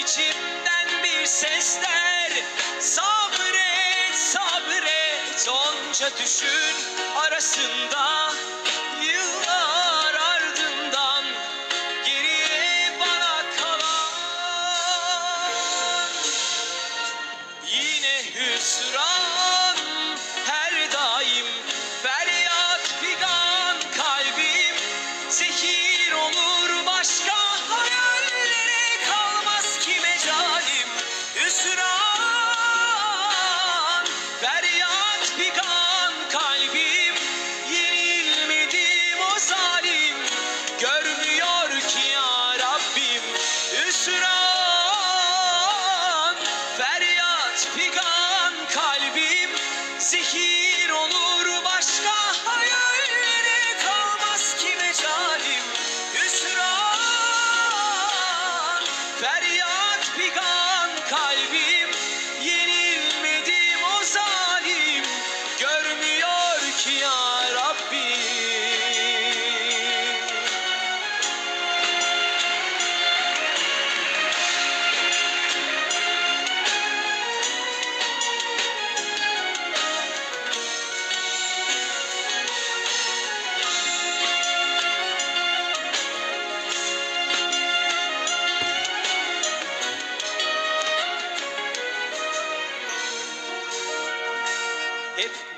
İçimden bir sesler sabret sabret onca düşün arasında yıllar. Pick up.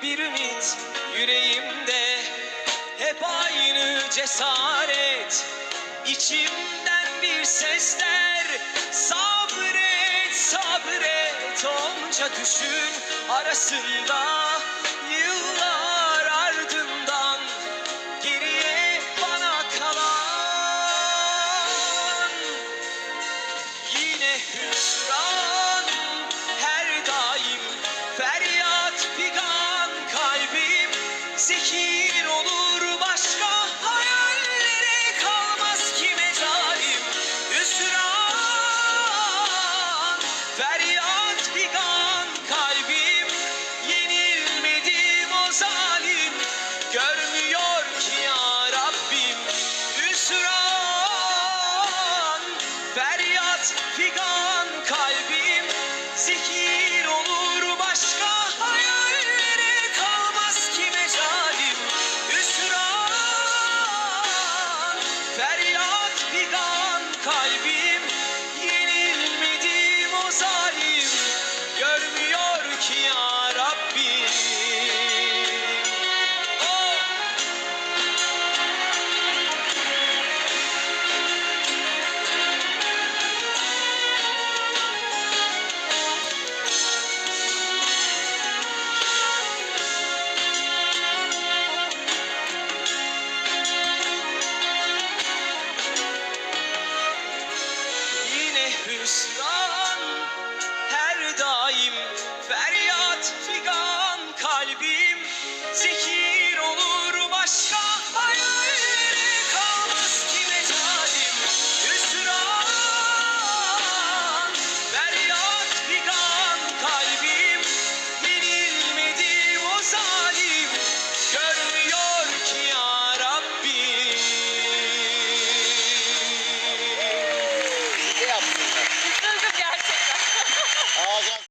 bir ümit yüreğimde. Hep aynı cesaret içimden bir sesler. Sabret sabret onca düşün arasında. you see